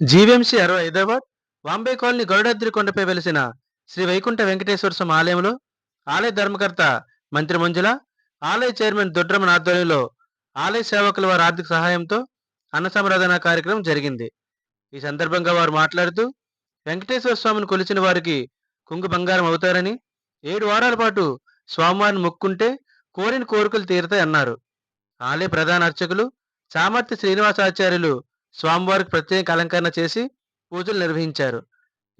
GVMC అరవై Hyderabad Vambay colony Garudadri కొండపై వెలిసిన శ్రీ వైకుంఠ వెంకటేశ్వర స్వామి ఆలయంలో ఆలయ ధర్మకర్త మంత్రి మంజుల ఆలయ చైర్మన్ దొడ్రమన్ ఆధ్వర్యంలో ఆలయ సేవకుల వారి ఆర్థిక సహాయంతో అన్న సంరాధన కార్యక్రమం జరిగింది. ఈ సందర్భంగా వారు మాట్లాడుతూ వెంకటేశ్వర స్వామిని కొలిచిన వారికి కుంగు బంగారం అవుతారని ఏడు వారాల పాటు స్వామివారిని మొక్కుంటే కోరిన కోరికలు తీరుతాయి అన్నారు ఆలయ ప్రధాన అర్చకులు చామర్తి శ్రీనివాసాచార్యులు స్వామివారికి ప్రత్యేక అలంకరణ చేసి పూజలు నిర్వహించారు.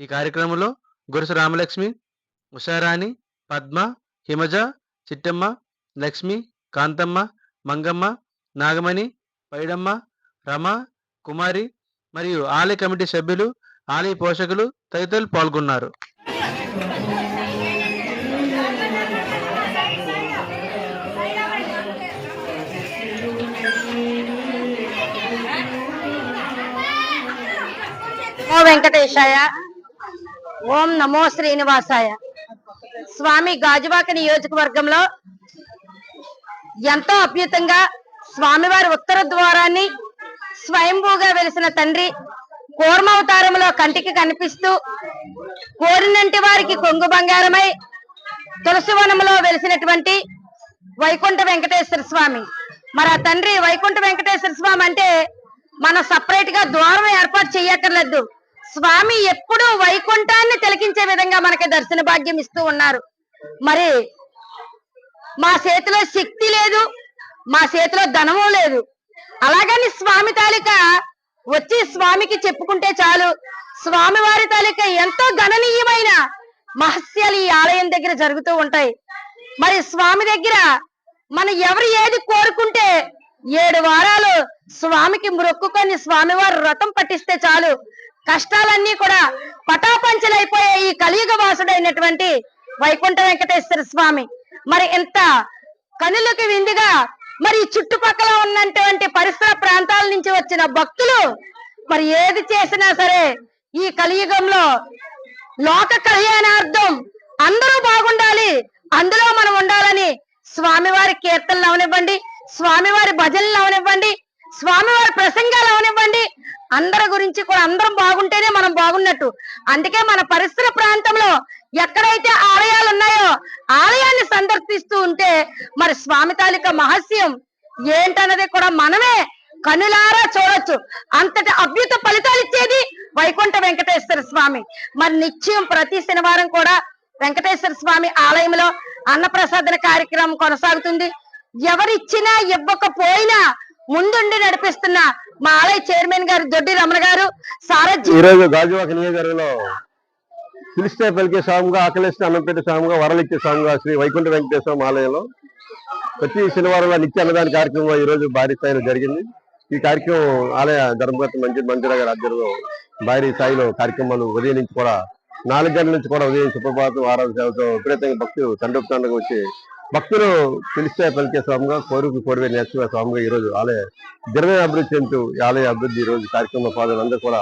ఈ కార్యక్రమంలో గురుసు రామలక్ష్మి ఉషారాణి పద్మ హిమజ చిట్టమ్మ లక్ష్మి కాంతమ్మ మంగమ్మ నాగమణి పైడమ్మ రమ కుమారి మరియు ఆలయ కమిటీ సభ్యులు ఆలయ పోషకులు తదితరులు పాల్గొన్నారు. ఓ వెంకటేశాయ. ఓం నమో శ్రీనివాసాయ. స్వామి గాజువాక నియోజకవర్గంలో ఎంతో అభ్యుతంగా స్వామివారి ఉత్తర ద్వారాన్ని స్వయంభూగా వెలిసిన తండ్రి కూర్మావతారంలో కంటికి కనిపిస్తూ కోరినంటి వారికి కొంగు బంగారమై తులసి వనంలో వెలిసినటువంటి వైకుంఠ వెంకటేశ్వర స్వామి. మరి ఆ తండ్రి వైకుంఠ వెంకటేశ్వర స్వామి అంటే మనం సపరేట్గా ద్వారం ఏర్పాటు చేయక్కర్లేదు స్వామి ఎప్పుడు వైకుంఠాన్ని తిలకించే విధంగా మనకి దర్శన భాగ్యం ఇస్తూ ఉన్నారు. మరి మా చేతిలో శక్తి లేదు మా చేతిలో ధనము లేదు. అలాగని స్వామి తాలిక వచ్చి స్వామికి చెప్పుకుంటే చాలు. స్వామి వారి తాలిక ఎంతో గణనీయమైన మహస్యాలు ఈ ఆలయం దగ్గర జరుగుతూ ఉంటాయి. మరి స్వామి దగ్గర మనం ఎవరు ఏది కోరుకుంటే ఏడు వారాలు స్వామికి మొక్కుకొని స్వామివారు వ్రతం పట్టిస్తే చాలు. కష్టాలన్నీ కూడా పటాపంచలైపోయే ఈ కలియుగ వాసుడైనటువంటి వైకుంఠ వెంకటేశ్వర స్వామి. మరి ఎంత కనులకి విందుగా మరి ఈ చుట్టుపక్కల ఉన్నటువంటి పరిసర ప్రాంతాల నుంచి వచ్చిన భక్తులు మరి ఏది చేసినా సరే ఈ కలియుగంలో లోక కళ్యాణార్థం అందరూ బాగుండాలి అందులో మనం ఉండాలని స్వామివారి కీర్తనలు అవనివ్వండి స్వామివారి భజనలు అవనివ్వండి స్వామివారి ప్రసంగాలు అవనివ్వండి. అందరి గురించి కూడా అందరం బాగుంటేనే మనం బాగున్నట్టు. అందుకే మన పరిసర ప్రాంతంలో ఎక్కడైతే ఆలయాలు ఉన్నాయో ఆలయాన్ని సందర్శిస్తూ ఉంటే మరి స్వామి తాలూకా మహస్యం ఏంటన్నది కూడా మనమే కనులారా చూడొచ్చు. అంతటి అద్భుత ఫలితాలు ఇచ్చేది వైకుంఠ వెంకటేశ్వర స్వామి. మరి నిత్యం ప్రతి శనివారం కూడా వెంకటేశ్వర స్వామి ఆలయంలో అన్నప్రసాదన కార్యక్రమం కొనసాగుతుంది. ఎవరిచ్చినా ఇవ్వకపోయినా ముందుండి నడిపిస్తున్న మా ఆలయ చైర్మన్ గారు దొడ్డి రమణ గారు సారథ్యం. ఈ రోజు గాజువాక నియోజకవర్గంలో పిలిస్తే పలికే స్వామిగా ఆకలిస్తే అన్నంపేట స్వామిగా వరలిచ్చే స్వామిగా శ్రీ వైకుంఠ వెంకటేశ్వర స్వామి ఆలయంలో ప్రతి శనివారం నిత్య అన్నదాన కార్యక్రమం ఈ రోజు భారీ స్థాయిలో జరిగింది. ఈ కార్యక్రమం ఆలయ ధర్మకర్త మంచి మంజుల గారి ఆధ్వర్యంలో భారీ స్థాయిలో కార్యక్రమాలు ఉదయం నుంచి కూడా నాలుగు గంటల నుంచి కూడా ఉదయం సుప్రభాతం ఆరాధన సేవతో విపరీతంగా భక్తులు తండ్రి వచ్చి భక్తులు పిలిస్తే పలికే స్వామిగా కోరుకు కోరివే నేర్చుకునే స్వామిగా ఈ రోజు ఆలయ దినమే అభివృద్ధి చెందుతూ ఆలయ అభివృద్ధి ఈరోజు రోజు కార్యక్రమ పాదలందరూ కూడా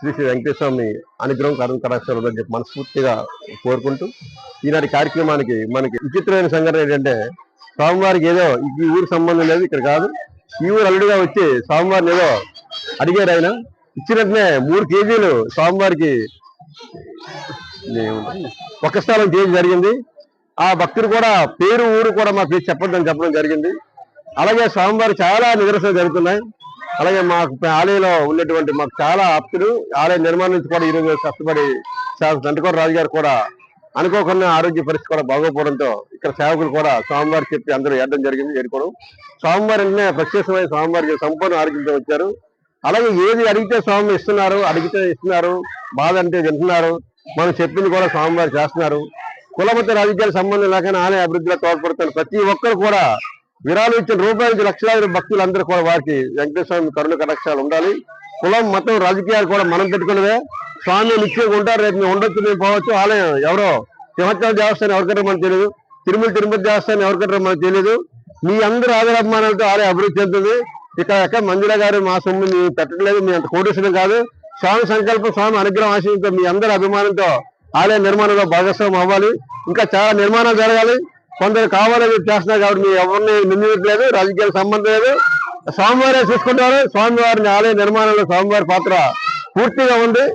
శ్రీ శ్రీ వెంకటేశ్వర స్వామి అనుగ్రహం కరుణ కటాక్షాలు చెప్పి మనస్ఫూర్తిగా కోరుకుంటూ ఈనాటి కార్యక్రమానికి మనకి విచిత్రమైన సంఘటన ఏంటంటే స్వామివారికి ఏదో ఈ ఊరు సంబంధం లేదు ఇక్కడ కాదు. ఈ ఊరు అల్లుడిగా వచ్చి స్వామివారిని ఏదో అడిగారు ఆయన. ఇచ్చినట్టునే మూడు కేజీలు స్వామివారికి ఒక స్థలం కేజీ జరిగింది. ఆ భక్తుడు కూడా పేరు ఊరు కూడా మాకు చెప్పొద్దని చెప్పడం జరిగింది. అలాగే స్వామివారి చాలా నిదర్శనలు జరుగుతున్నాయి. అలాగే మాకు ఆలయంలో ఉన్నటువంటి మాకు చాలా ఆప్తులు ఆలయ నిర్మాణం నుంచి కూడా ఈరోజు కష్టపడి దంటకోట రాజు గారు కూడా అనుకోకుండా ఆరోగ్య పరిస్థితి కూడా బాగోపోవడంతో ఇక్కడ సేవకులు కూడా స్వామివారి చెప్పి అందరూ ఏడడం జరిగింది ఏడుకోవడం. స్వామివారి వెంటనే ప్రత్యేకమైన స్వామివారికి సంపూర్ణ ఆరోగ్యంతో వచ్చారు. అలాగే ఏది అడిగితే స్వామి ఇస్తున్నారు అడిగితే ఇస్తున్నారు బాధ అంటే వింటున్నారు. మనం చెప్పింది కూడా స్వామివారు చేస్తున్నారు. కులమత రాజకీయాల సంబంధం లేకుండా ఆలయ అభివృద్ధిలో తోడ్పడుతున్న ప్రతి ఒక్కరు కూడా విరాళం ఇచ్చిన రూపాయల నుంచి లక్షలాది భక్తులందరూ కూడా వారికి వెంకటేశ్వర స్వామి కరుణ కటాక్షాలు ఉండాలి. కులం మతం రాజకీయాలు కూడా మనం పెట్టుకున్నవే. స్వామి నిత్యంగా ఉంటారు రేపు మేము ఉండొచ్చు మేము పోవచ్చు. ఆలయం ఎవరో? సింహాచలం దేవస్థానం ఎవరికంటే మనకు తెలియదు తిరుమల తిరుపతి దేవస్థానం ఎవరికంటే మనకు తెలియదు మీ అందరూ ఆదరాభిమానాలతో ఆలయం అభివృద్ధి చెందుతుంది. ఇక్కడ ఎక్కడ మంజుల గారు మా సొమ్ము మేము పెట్టట్లేదు మీ అంత కోటేశ్వరం కాదు. స్వామి సంకల్పం స్వామి అనుగ్రహం ఆశయంతో మీ అందరి అభిమానంతో ఆలయ నిర్మాణంలో భాగస్వామ్యం అవ్వాలి. ఇంకా చాలా నిర్మాణాలు జరగాలి. కొందరు కావాలని చేస్తున్నారు కాబట్టి మీరు ఎవరిని నిందించట్లేదు రాజకీయాల సంబంధం లేదు. స్వామివారే చూసుకుంటారు. స్వామివారిని ఆలయ నిర్మాణంలో స్వామివారి పాత్ర పూర్తిగా ఉంది.